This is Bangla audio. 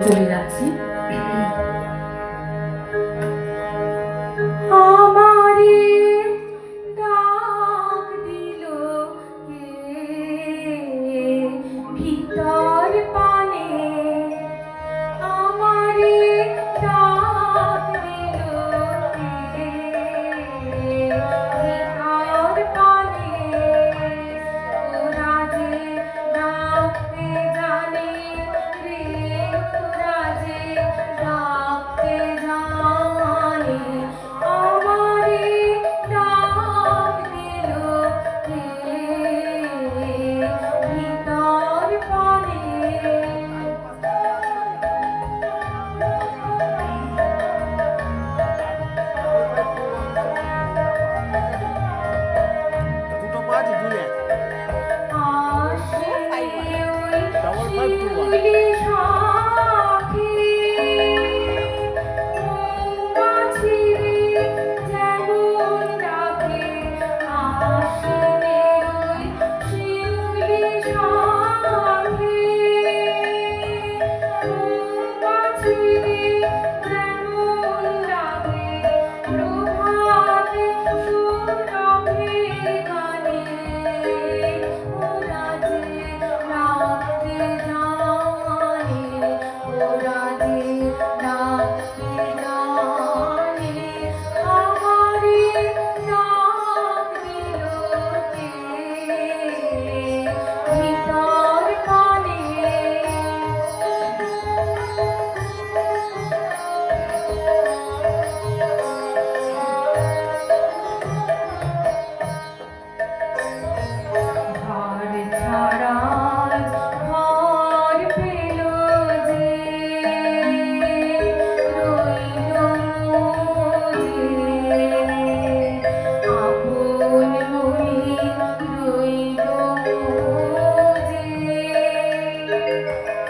চলে যাচ্ছি। আমারে ডাক দিল কে? ভিতর vida.